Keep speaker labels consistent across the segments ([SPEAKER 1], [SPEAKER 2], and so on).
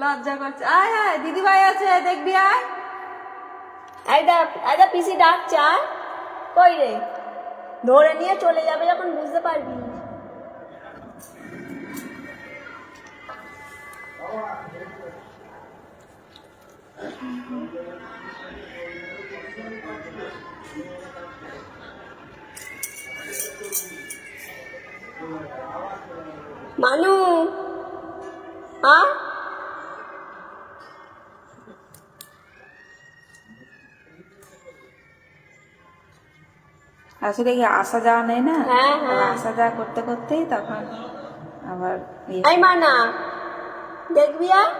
[SPEAKER 1] লজ্জা করছে। আয় আয় দিদি ভাই আছে, দেখবি, আয়।
[SPEAKER 2] পিসি কই রে? ধরে নিয়ে চলে যাবে যখন বুঝতে পারবি। মানু আ
[SPEAKER 1] আসলে কি আসা যাওয়া নেই না?
[SPEAKER 2] হ্যাঁ, হ্যাঁ।
[SPEAKER 1] আসা যাওয়া করতে করতেই তখন আবার ইয়ে-
[SPEAKER 2] এই মানা দেখবি আয়?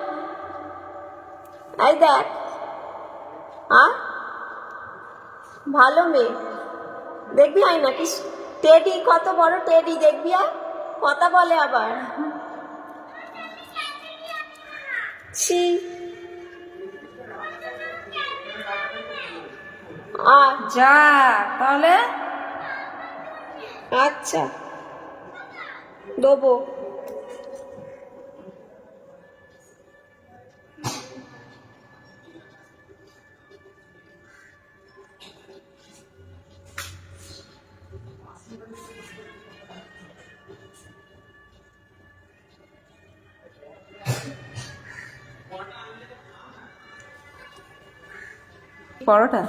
[SPEAKER 2] এই দেখ। আ? ভালো মেয়ে। দেখবি আয় নাকি? টেডি কত বড় টেডি দেখবি আয়? কথা বলে আবার। ছি।
[SPEAKER 1] যা তাহলে?
[SPEAKER 2] আচ্ছা। দেবো।
[SPEAKER 1] পরোটা?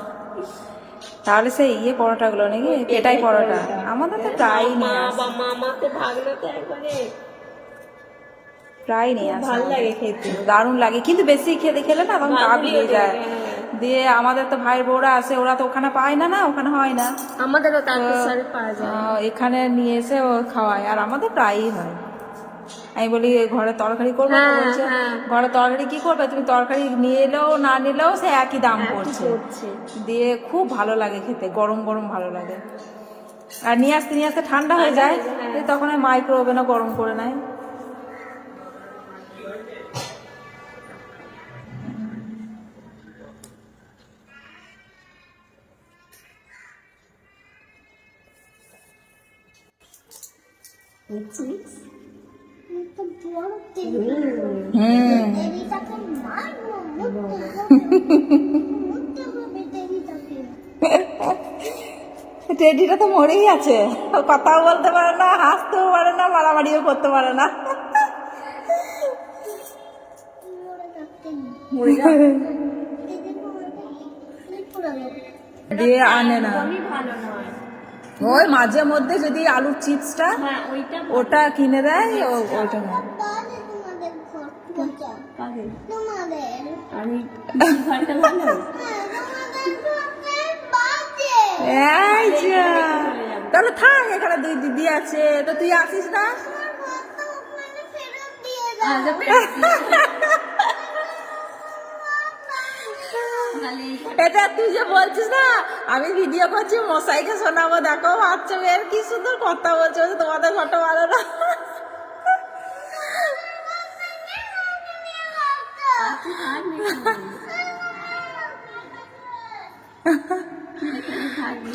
[SPEAKER 1] তাহলে সেই ইয়ে পরোটাগুলো নাকি? পেটাই পরোটা। আমাদের তো প্রায়ই
[SPEAKER 2] মা
[SPEAKER 1] নিয়ে আসে। প্রায় নিয়ে আসে
[SPEAKER 2] ভালো লাগে খেতে।
[SPEAKER 1] দারুণ লাগে। কিন্তু বেশি খেতে খেলে না তখন গা বিয়ে যায়।
[SPEAKER 2] হ্যাঁ।
[SPEAKER 1] দিয়ে আমাদের তো ভাই বউরা আছে ওরা তো ওখানে পায় না না ওখানে হয় না।
[SPEAKER 2] আমাদেরও তারকেশ্বরে পাওয়া যায়।
[SPEAKER 1] এখানে নিয়ে এসে ও খাওয়ায়। আর আমাদের প্রায়ই হয়। আমি বলি ঘরে তরকারি করব
[SPEAKER 2] হ্যাঁ,
[SPEAKER 1] বলছে
[SPEAKER 2] হ্যাঁ।
[SPEAKER 1] ঘরে তরকারি কি করবে তুমি তরকারি নিয়ে এলেও না নিলেও সে একই দাম পড়ছে। দিয়ে খুব ভালো লাগে খেতে গরম গরম ভালো লাগে আর নিয়ে আসতে নিয়ে আসতে ঠান্ডা হয়ে যায়
[SPEAKER 2] হ্যাঁ।
[SPEAKER 1] তখন মাইক্রো ওভেনও গরম করে নেয় হুম। টেডিটা তো মরেই আছে। কথাও বলতে পারে না হাসতেও পারে না মারামারিও করতে পারে না। দিয়ে আনে না। ওই মাঝে মধ্যে যদি আলুর চিপসটা
[SPEAKER 2] হ্যাঁ
[SPEAKER 1] ওটা কিনে দেয় ও- ওইটা না
[SPEAKER 2] কাকে
[SPEAKER 3] তোমাদের
[SPEAKER 2] আমি পিসির ঘরটা ভালো
[SPEAKER 1] এই যা। তাহলে থাক এখানে দুই দিদি আছে। তো তুই আসিস না?
[SPEAKER 2] আচ্ছা,
[SPEAKER 1] এটা তুই যে বলছিস না আমি ভিডিও করছি মশাইকে শোনাবো দেখো বাচ্চা মেয়ের কি সুন্দর কথা বলছে তোমাদের ঘরটা ভালো না।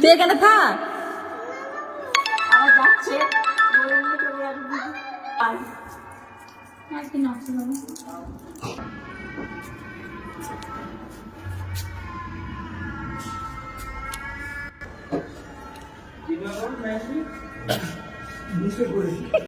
[SPEAKER 2] তুই
[SPEAKER 1] এখানে থাক।
[SPEAKER 2] যাচ্ছে। বলে নিয়ে চলে যাবে দিদি। আর
[SPEAKER 1] আর কি নষ্ট হবে